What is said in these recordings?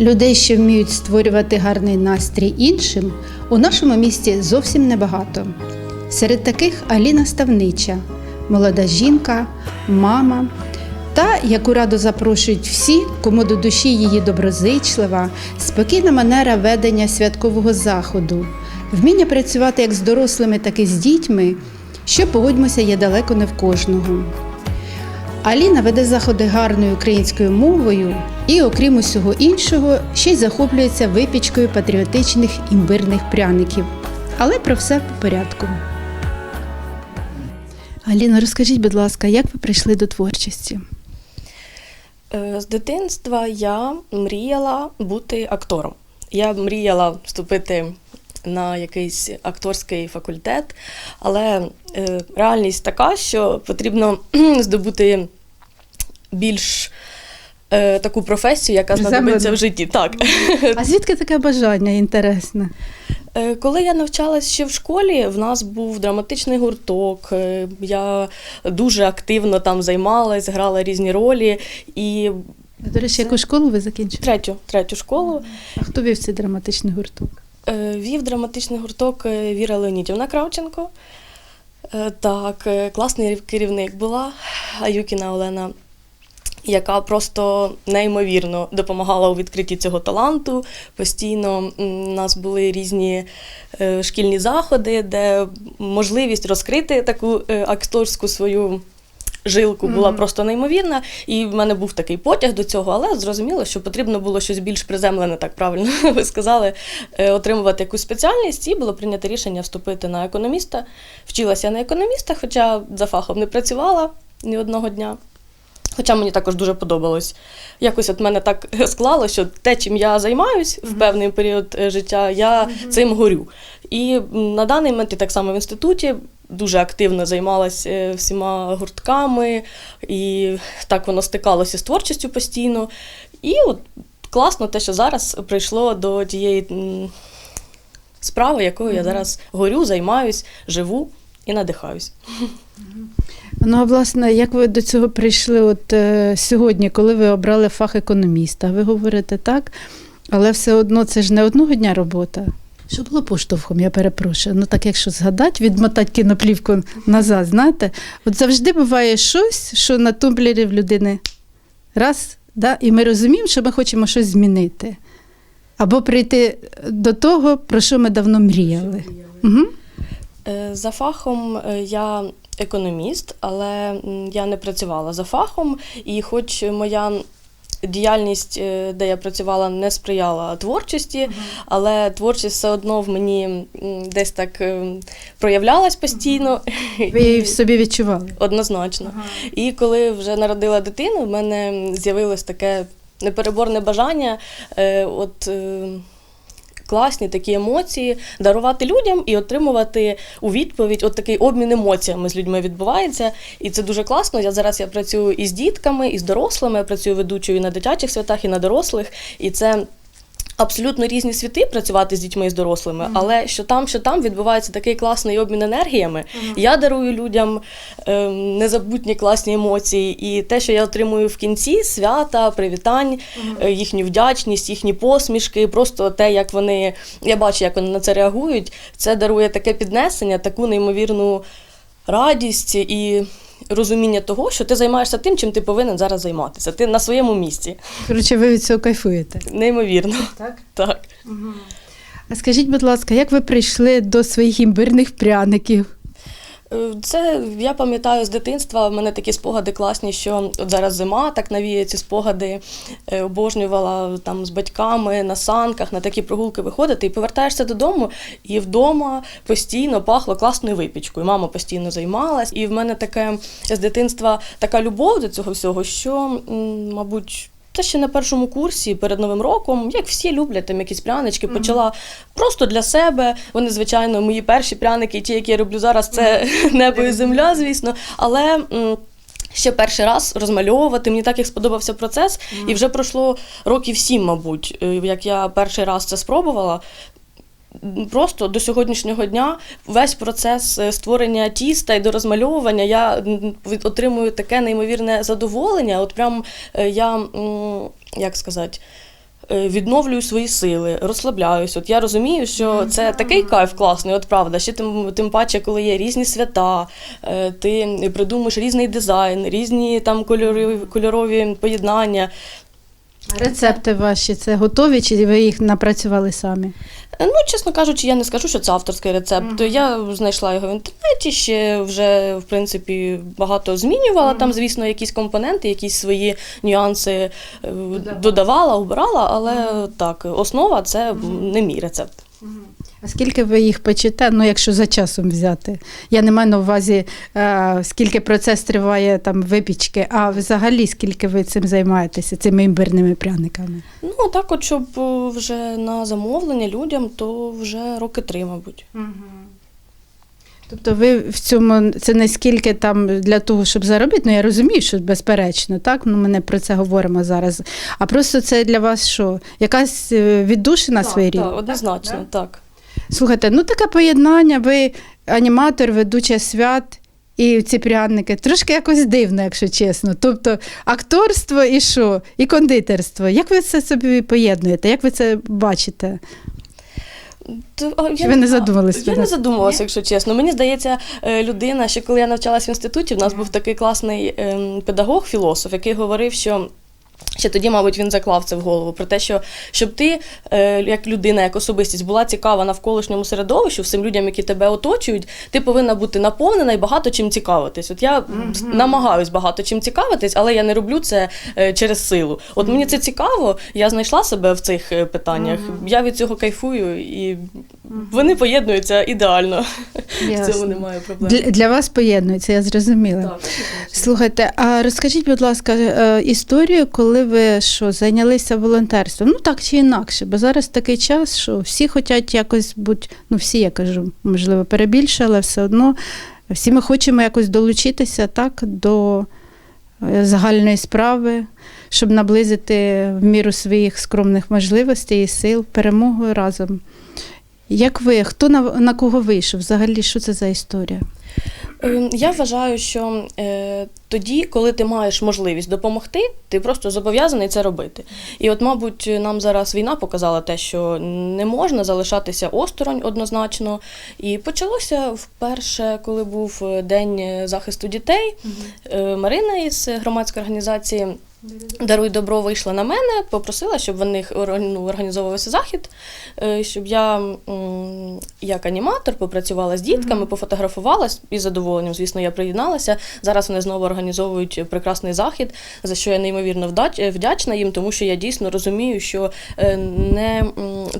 Людей, що вміють створювати гарний настрій іншим, у нашому місті зовсім небагато. Серед таких Аліна Ставнича, молода жінка, мама та, яку радо запрошують всі, кому до душі її доброзичлива, спокійна манера ведення святкового заходу, вміння працювати як з дорослими, так і з дітьми, що погодьмося є далеко не в кожного. Аліна веде заходи гарною українською мовою і, окрім усього іншого, ще й захоплюється випічкою патріотичних імбирних пряників. Але про все по порядку. Аліна, розкажіть, будь ласка, як ви прийшли до творчості? Е, З дитинства я мріяла бути актором. Я мріяла вступити на якийсь акторський факультет, але е, реальність така, що потрібно здобути більш е, таку професію, яка знадобиться в житті. Так. А звідки таке бажання інтересне? Е, Коли я навчалась ще в школі, в нас був драматичний гурток. Я дуже активно там займалась, грала різні ролі. І До речі, яку школу ви закінчили? третю, третю школу А хто вів цей драматичний гурток? Е, вів драматичний гурток е, Віра Леонідівна Кравченко. Е, Так, класний керівник була Аюкіна Олена, яка просто неймовірно допомагала у відкритті цього таланту. Постійно у нас були різні шкільні заходи, де можливість розкрити таку акторську свою. Жилку була просто неймовірна, і в мене був такий потяг до цього, але зрозуміло, що потрібно було щось більш приземлене, так правильно ви сказали, е, отримувати якусь спеціальність, і було прийнято рішення вступити на економіста. Вчилася на економіста, хоча за фахом не працювала ні одного дня. Хоча мені також дуже подобалось. Якось от мене так склало, що те, чим я займаюсь в певний період е, життя, я цим горю. І на даний момент і так само в інституті дуже активно займалася е, всіма гуртками, і так воно стикалося з творчістю постійно. І от класно те, що зараз прийшло до тієї справи, якою я зараз горю, займаюсь, живу і надихаюсь. Ну, а власне, як ви до цього прийшли от е, сьогодні, коли ви обрали фах економіста? Ви говорите так, але все одно це ж не одного дня робота. Що було поштовхом, я перепрошую. Ну так, якщо згадати, відмотати кіноплівку назад, знаєте, от завжди буває щось, що на тумблері в людини раз, да, і ми розуміємо, що ми хочемо щось змінити. Або прийти до того, про що ми давно мріяли. Угу. За фахом е, я економіст, але я не працювала за фахом, і хоч моя діяльність, е, де я працювала, не сприяла творчості, але творчість все одно в мені десь так е, проявлялась постійно. Ви її в собі відчували. Однозначно. І коли вже народила дитину, в мене з'явилось таке непереборне бажання. Е, от, Класні такі емоції дарувати людям і отримувати у відповідь от такий обмін емоціями з людьми відбувається. І це дуже класно. Я зараз я працюю і з дітками, і з дорослими. Я працюю ведучою і на дитячих святах, і на дорослих. І це абсолютно різні світи працювати з дітьми і з дорослими, але що там, що там відбувається такий класний обмін енергіями. Я дарую людям е, незабутні класні емоції, і те, що я отримую в кінці свята, привітань, е, їхню вдячність, їхні посмішки, просто те, як вони я бачу, як вони на це реагують. Це дарує таке піднесення, таку неймовірну радість і. Розуміння того, що ти займаєшся тим, чим ти повинен зараз займатися. Ти на своєму місці. Коротше, ви від цього кайфуєте. Неймовірно. Так? Так. А скажіть, будь ласка, як ви прийшли до своїх імбирних пряників? Це я пам'ятаю з дитинства. В мене такі спогади класні, що от зараз зима, так навіє ці спогади. Е, Обожнювала там з батьками на санках, на такі прогулки виходити, і повертаєшся додому, і вдома постійно пахло класною випічкою. Мама постійно займалась, і в мене таке з дитинства така любов до цього всього, що, мабуть. Та ще на першому курсі перед Новим роком, як всі люблять там якісь прянички, почала просто для себе. Вони, звичайно, мої перші пряники, ті, які я роблю зараз, це небо і земля, звісно. Але ще перший раз розмальовувати, мені так як сподобався процес, і вже пройшло років сім, мабуть, е, як я перший раз це спробувала. Просто до сьогоднішнього дня весь процес е, створення тіста і до розмальовування я отримую таке неймовірне задоволення. От прям е, я, як сказати, е, відновлюю свої сили, розслабляюсь. От я розумію, що це такий кайф класний, от правда. Ще тим, тим паче, коли є різні свята, ти придумаєш різний дизайн, різні там кольорові, кольорові поєднання. Рецепти ваші це готові, чи ви їх напрацювали самі? Е, Ну, чесно кажучи, я не скажу, що це авторський рецепт. Я знайшла його в інтернеті, ще вже, в принципі, багато змінювала. Там, звісно, якісь компоненти, якісь свої нюанси е, додавала, обирала, але так, основа це не мій рецепт. А скільки ви їх печете, ну якщо за часом взяти? Я не маю на увазі, е, скільки процес триває там випічки, а взагалі скільки ви цим займаєтеся, цими імбирними пряниками? Ну, так, от, щоб е, вже на замовлення людям, то вже роки три, мабуть. Тобто ви в цьому це не скільки там для того, щоб заробити, ну я розумію, що безперечно, так? Ну ми не про це говоримо зараз. А просто це для вас що? Якась е, віддушина своєрідна? Так, однозначно, так. Слухайте, ну таке поєднання, ви аніматор, ведуча свят. І ці пряники трошки якось дивно, якщо чесно. Тобто акторство і що? І кондитерство. Як ви це собі поєднуєте? Як ви це бачите? То, а, я ви не знаю. задумувались Я не задумувалася, якщо чесно. Мені здається, е, людина, ще коли я навчалась в інституті, в нас був такий класний ем, педагог, філософ, який говорив, що. Ще тоді, мабуть, він заклав це в голову про те, що щоб ти, е, як людина, як особистість, була цікава навколишньому середовищу, всім людям, які тебе оточують, ти повинна бути наповнена і багато чим цікавитись. От я намагаюсь багато чим цікавитись, але я не роблю це е, через силу. От мені це цікаво, я знайшла себе в цих е, питаннях. Я від цього кайфую, і вони поєднуються ідеально. В цьому немає проблем. Для, для вас поєднується, я зрозуміла. Так. Слухайте, а розкажіть, будь ласка, історію, коли ви що, зайнялися волонтерством? Ну так чи інакше, бо зараз такий час, що всі хочуть якось бути, ну всі, я кажу, можливо, перебільше, але все одно всі ми хочемо якось долучитися так, до е, загальної справи, щоб наблизити в міру своїх скромних можливостей і сил перемогу разом. Як ви, хто на, на кого вийшов? Взагалі, що це за історія? Ем, Я вважаю, що е, тоді, коли ти маєш можливість допомогти, ти просто зобов'язаний це робити. І от, мабуть, нам зараз війна показала те, що не можна залишатися осторонь однозначно. І почалося вперше, коли був день захисту дітей. Е, Марина із громадської організації. Даруй добро вийшла на мене, попросила, щоб в них орг- ну, організовувався захід, е, щоб я як аніматор попрацювала з дітками, пофотографувалась і з задоволенням, звісно, я приєдналася. Зараз вони знову організовують прекрасний захід, за що я неймовірно вдячна їм, тому що я дійсно розумію, що е, не,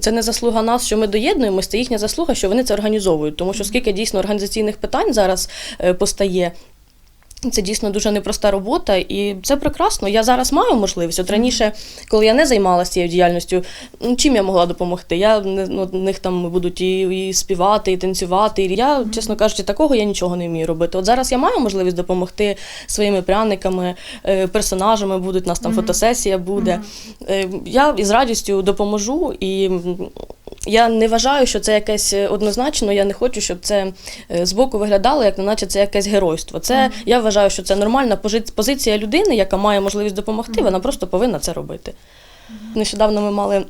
це не заслуга нас, що ми доєднуємося, це їхня заслуга, що вони це організовують. Тому що скільки дійсно організаційних питань зараз е, постає. Це дійсно дуже непроста робота, і це прекрасно. Я зараз маю можливість. От раніше, коли я не займалася цією діяльністю, чим я могла допомогти? Я ну, них там будуть і, і співати, і танцювати. І я, чесно кажучи, такого я нічого не вмію робити. От зараз я маю можливість допомогти своїми пряниками, е, персонажами будуть, у нас там фотосесія буде. Е, Я із радістю допоможу і. Я не вважаю, що це якесь е, однозначно. Я не хочу, щоб це е, збоку виглядало, як наче це якесь геройство. Це я вважаю, що це нормальна позиція людини, яка має можливість допомогти. Вона просто повинна це робити. Нещодавно ми мали.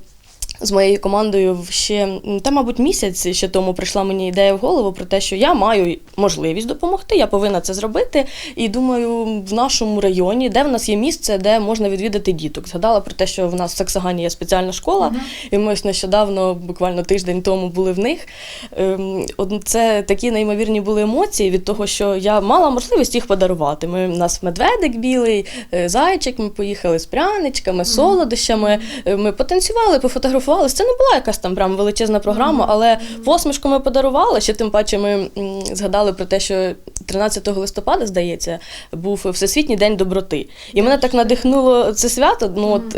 З моєю командою ще та, мабуть, місяць ще тому прийшла мені ідея в голову про те, що я маю можливість допомогти, я повинна це зробити. І думаю, в нашому районі, де в нас є місце, де можна відвідати діток. Згадала про те, що в нас в Саксагані є спеціальна школа, і ми ось нещодавно, буквально тиждень тому, були в них. Ем, Це такі неймовірні були емоції від того, що я мала можливість їх подарувати. Ми, у нас медведик білий, е, зайчик, ми поїхали з пряничками, солодощами. Е, Ми потанцювали, пофотографувалися. Це не була якась там прям величезна програма, але посмішку ми подарували. Ще тим паче ми згадали про те, що 13 листопада, здається, був Всесвітній день доброти. І мене так надихнуло це свято. Ну, от,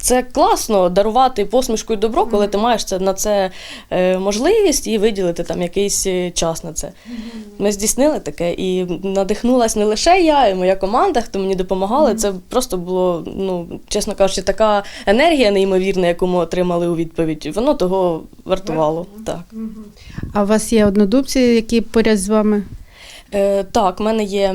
це класно дарувати посмішку і добро, коли ти маєш це, на це е, можливість і виділити там якийсь е, час на це. Ми здійснили таке і надихнулась не лише я, і моя команда, хто мені допомагали. Це просто було, ну, чесно кажучи, така енергія неймовірна, яку ми отримали у відповідь. Воно того вартувало. Так. А у вас є однодумці, які поряд з вами? Е, так, в мене є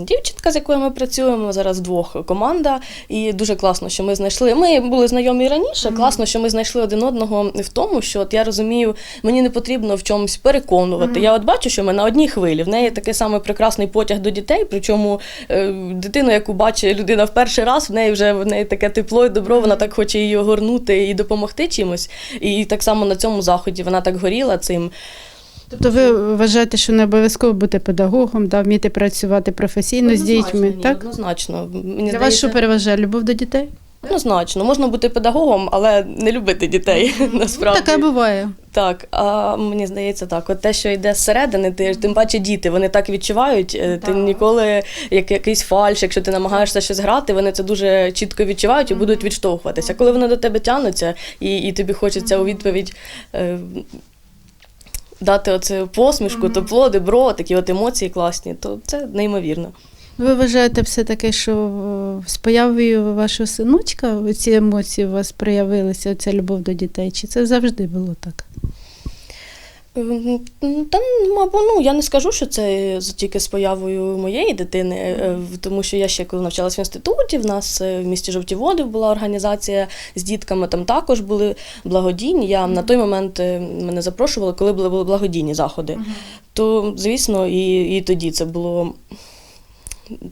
дівчинка, з якою ми працюємо зараз двох команда, і дуже класно, що ми знайшли. Ми були знайомі раніше. Класно, що ми знайшли один одного в тому, що от я розумію, мені не потрібно в чомусь переконувати. Я от бачу, що ми на одній хвилі. В неї такий самий прекрасний потяг до дітей. Причому е, дитину, яку бачить людина в перший раз, в неї вже в неї таке тепло і добро. Вона так хоче її огорнути і допомогти чимось. І так само на цьому заході вона так горіла цим. Тобто ви вважаєте, що не обов'язково бути педагогом, да, вміти працювати професійно з Однозначно, дітьми, ні, так? Однозначно. Мені Для здається, вас що переважає? Любов до дітей? Однозначно, можна бути педагогом, але не любити дітей насправді. Таке буває. Так, а мені здається, так. От те, що йде зсередини, ти тим паче діти, вони так відчувають. е, Ти ніколи як якийсь фальш, якщо ти намагаєшся щось грати, вони це дуже чітко відчувають і будуть відштовхуватися. Коли вони до тебе тягнуться, і, і тобі хочеться у відповідь. Е, Дати оце посмішку, тепло, добро, такі от емоції класні, то це неймовірно. Ви вважаєте все-таки, що з появою вашого синочка ці емоції у вас проявилися, ця любов до дітей? Чи це завжди було так? Та, мабуть, ну я не скажу, що це тільки з появою моєї дитини, е, тому що я ще коли навчалася в інституті, в нас е, в місті Жовті Води була організація з дітками, там також були благодійні. Я на той момент е, мене запрошували, коли були, благодійні заходи. То, звісно, і, і тоді це було.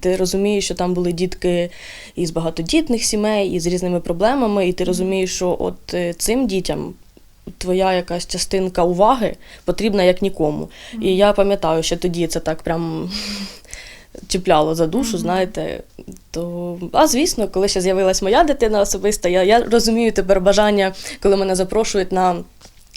Ти розумієш, що там були дітки із багатодітних сімей, і з різними проблемами, і ти розумієш, що от цим дітям твоя якась частинка уваги потрібна як нікому. І я пам'ятаю, що тоді це так прям чіпляло за душу, знаєте. То, а звісно, коли ще з'явилась моя дитина особиста, я, я розумію тепер бажання, коли мене запрошують на.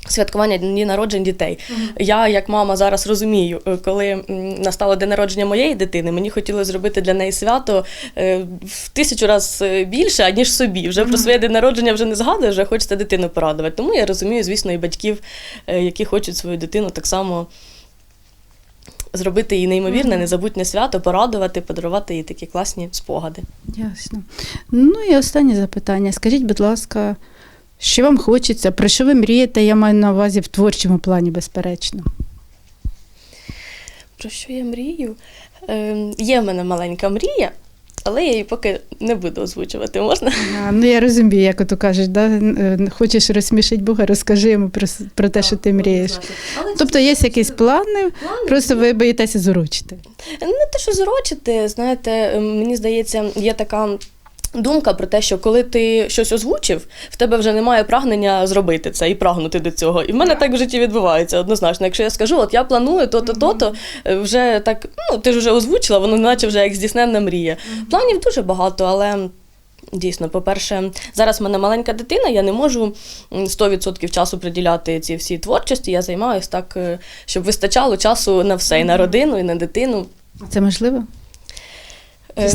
Святкування дні народжень дітей. Я, як мама, зараз розумію, е, коли настало день народження моєї дитини, мені хотілося зробити для неї свято е, в тисячу разів більше, аніж собі. Вже про своє день народження вже не згадую, вже хочеться дитину порадувати. Тому я розумію, звісно, і батьків, е, які хочуть свою дитину так само зробити їй неймовірне, незабутнє свято, порадувати, подарувати їй такі класні спогади. Ясно. Ну і останнє запитання. Скажіть, будь ласка, що вам хочеться, про що ви мрієте? Я маю на увазі в творчому плані, безперечно. Про що я мрію? Е, є в мене маленька мрія, але я її поки не буду озвучувати. Можна? А, ну я розумію, як ото кажеш, да? е, хочеш розсмішити Бога, розкажи йому про, про те, що ти мрієш. Тобто є якісь плани, просто ви боїтеся зурочити. Не те, що зрочити, знаєте, мені здається, є така. Думка про те, що коли ти щось озвучив, в тебе вже немає прагнення зробити це і прагнути до цього. І в мене так в житті відбувається однозначно. Якщо я скажу, от я планую то-то, то-то, е, вже так, ну ти ж вже озвучила, воно наче вже як здійсненна мрія. Планів дуже багато, але. Дійсно, по-перше, зараз в мене маленька дитина, я не можу м, 100% часу приділяти цій всій творчості. Я займаюся так, е, щоб вистачало часу на все, і на родину, і на дитину. Це можливо? Е.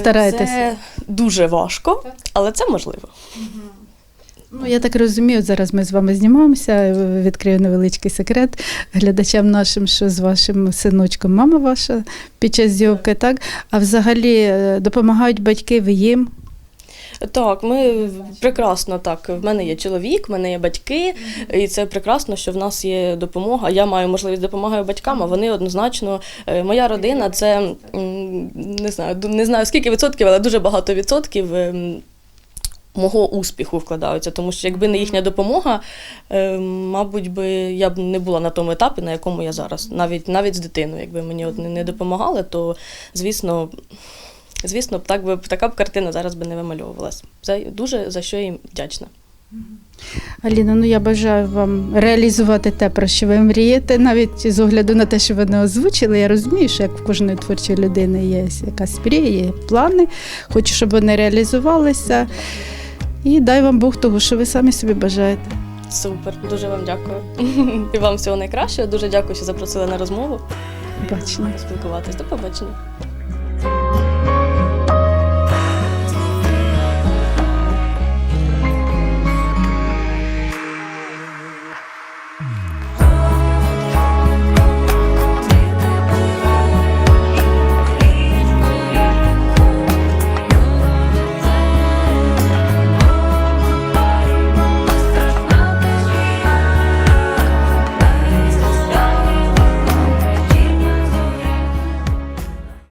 Це дуже важко, але це можливо. Ну, я так розумію, зараз ми з вами знімаємося. е, Відкрию невеличкий секрет глядачам нашим, що з вашим синочком мама ваша під час зйомки, так? А взагалі е, допомагають батьки, ви їм. Так, ми прекрасно так. В мене є чоловік, в мене є батьки, і це прекрасно, що в нас є допомога. Я маю можливість допомагаю батькам, а вони однозначно. е, Моя родина це не знаю, не знаю скільки відсотків, але дуже багато відсотків. ем, Мого успіху вкладаються, тому що якби не їхня допомога, е, мабуть би я б не була на тому етапі, на якому я зараз, навіть навіть з дитиною. Якби мені не допомагали, то звісно, звісно, так би така б картина зараз би не вимальовувалась. За дуже за що їм вдячна. Аліна, ну я бажаю вам реалізувати те, про що ви мрієте, навіть з огляду на те, що ви не озвучили. Я розумію, що як в кожної творчої людини є якась мрія, є плани, хочу, щоб вони реалізувалися. І дай вам Бог того, що ви самі собі бажаєте. Супер, дуже вам дякую. І вам всього найкращого. Дуже дякую, що запросили на розмову Бачення. поспілкуватись. До побачення.